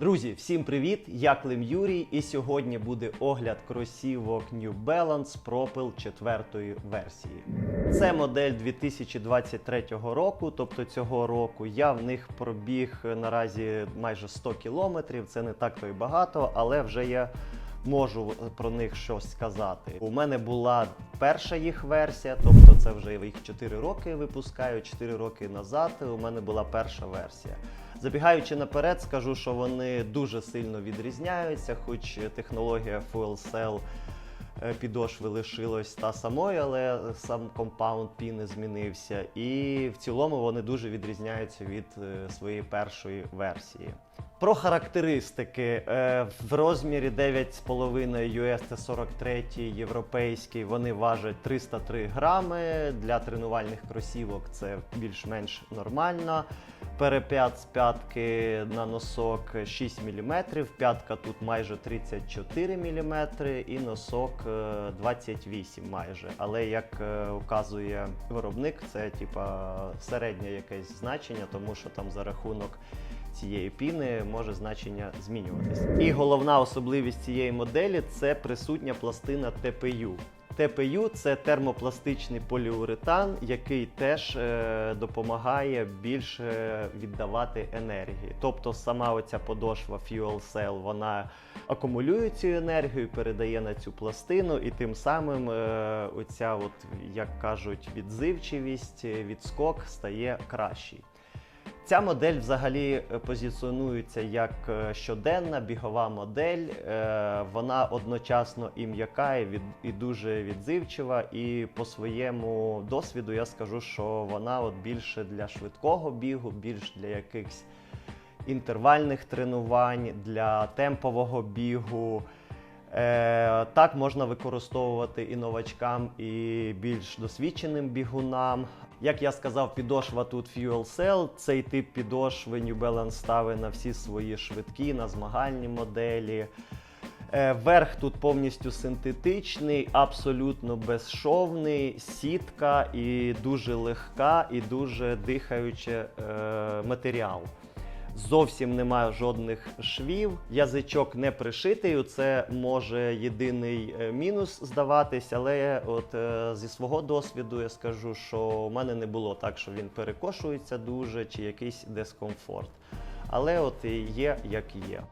Друзі, всім привіт! Я Клим Юрій, і сьогодні буде огляд кросівок New Balance Propel 4 версії. Це модель 2023 року, тобто цього року. Я в них пробіг наразі майже 100 кілометрів. Це не так то й багато, але вже я можу про них щось сказати. У мене була перша їх версія, тобто це вже їх 4 роки випускаю. 4 роки назад у мене була перша версія. Забігаючи наперед, скажу, що вони дуже сильно відрізняються, хоч технологія Fuel Cell е, підошви лишилась та самою, але сам компаунд піни змінився. І в цілому вони дуже відрізняються від е, своєї першої версії. Про характеристики Е, в розмірі 9,5 UST 43 європейський вони важать 303 грами. Для тренувальних кросівок це більш-менш нормально. Переп'ят з п'ятки на носок 6 мм, п'ятка тут майже 34 мм і носок е, 28 майже. Але як е, указує виробник, це типа середнє якесь значення, тому що там за рахунок цієї піни може значення змінюватися. І головна особливість цієї моделі це присутня пластина TPU. TPU – це термопластичний поліуретан, який теж е, допомагає більше віддавати енергії. Тобто сама оця подошва Fuel Cell, вона акумулює цю енергію, передає на цю пластину, і тим самим е, оця, от, як кажуть, відзивчивість, відскок стає кращий. Ця модель взагалі е, позиціонується як е, щоденна бігова модель. Е, Вона одночасно і м'яка, і, від, і дуже відзивчива. І по своєму досвіду я скажу, що вона от більше для швидкого бігу, більш для якихось інтервальних тренувань, для темпового бігу. Е, так можна використовувати і новачкам, і більш досвідченим бігунам. Як я сказав, підошва тут Fuel Cell. Цей тип підошви New Balance ставить на всі свої швидкі, на змагальні моделі. Е, Верх тут повністю синтетичний, абсолютно безшовний, сітка і дуже легка, і дуже дихаюче е, матеріал. Зовсім немає жодних швів, язичок не пришитий. Це може єдиний е, мінус здаватись, але от е, зі свого досвіду я скажу, що у мене не було так, що він перекошується дуже чи якийсь дискомфорт. Але от і є як є.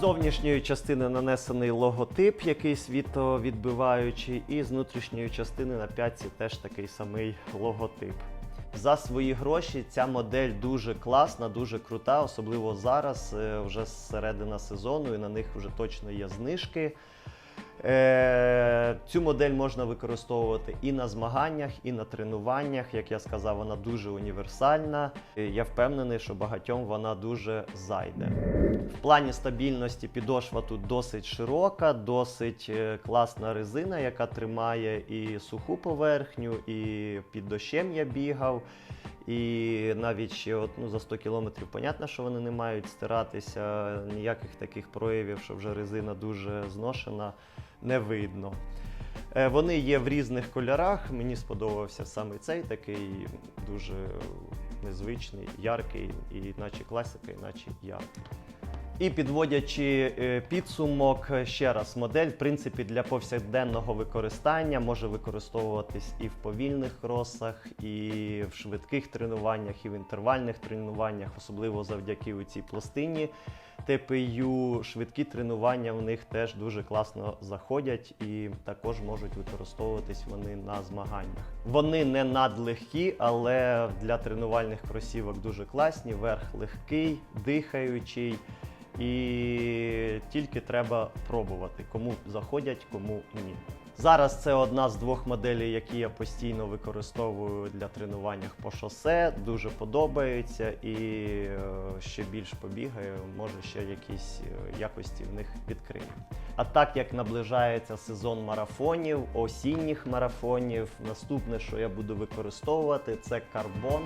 Зовнішньої частини нанесений логотип, який світовідбиваючий, і з внутрішньої частини на п'ятці теж такий самий логотип. За свої гроші ця модель дуже класна, дуже крута, особливо зараз, вже з середина сезону, і на них вже точно є знижки. Е, Цю модель можна використовувати і на змаганнях, і на тренуваннях. Як я сказав, вона дуже універсальна. Я впевнений, що багатьом вона дуже зайде. В плані стабільності підошва тут досить широка, досить е, класна резина, яка тримає і суху поверхню, і під дощем я бігав. І навіть ще от, ну, за 100 кілометрів, понятно, що вони не мають стиратися, ніяких таких проявів, що вже резина дуже зношена, не видно. Е, Вони є в різних кольорах. Мені сподобався саме цей такий дуже незвичний, яркий, і наче класика, і наче яркий. І підводячи е, підсумок, е, ще раз, модель, в принципі, для повсякденного використання може використовуватись і в повільних кросах, і в швидких тренуваннях, і в інтервальних тренуваннях, особливо завдяки цій пластині. ТПЮ, швидкі тренування в них теж дуже класно заходять і також можуть використовуватись вони на змаганнях. Вони не надлегкі, але для тренувальних кросівок дуже класні. Верх легкий, дихаючий. І тільки треба пробувати, кому заходять, кому ні. Зараз це одна з двох моделей, які я постійно використовую для тренувань по шосе. Дуже подобається і е, ще більш побігаю, може ще якісь е, якості в них підкрию. А так як наближається сезон марафонів, осінніх марафонів, наступне, що я буду використовувати, це карбон.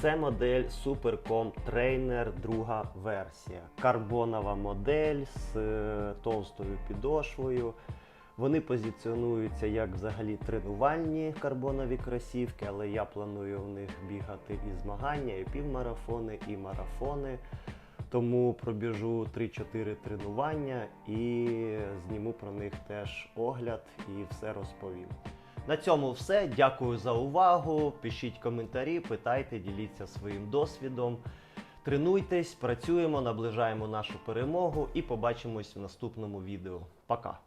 Це модель Supercom Trainer, друга версія. Карбонова модель з е, товстою підошвою. Вони позиціонуються як взагалі тренувальні карбонові кросівки, але я планую в них бігати і змагання, і півмарафони, і марафони. Тому пробіжу 3-4 тренування і зніму про них теж огляд і все розповім. На цьому все. Дякую за увагу. Пишіть коментарі, питайте, діліться своїм досвідом. Тренуйтесь, працюємо, наближаємо нашу перемогу і побачимось в наступному відео. Пока!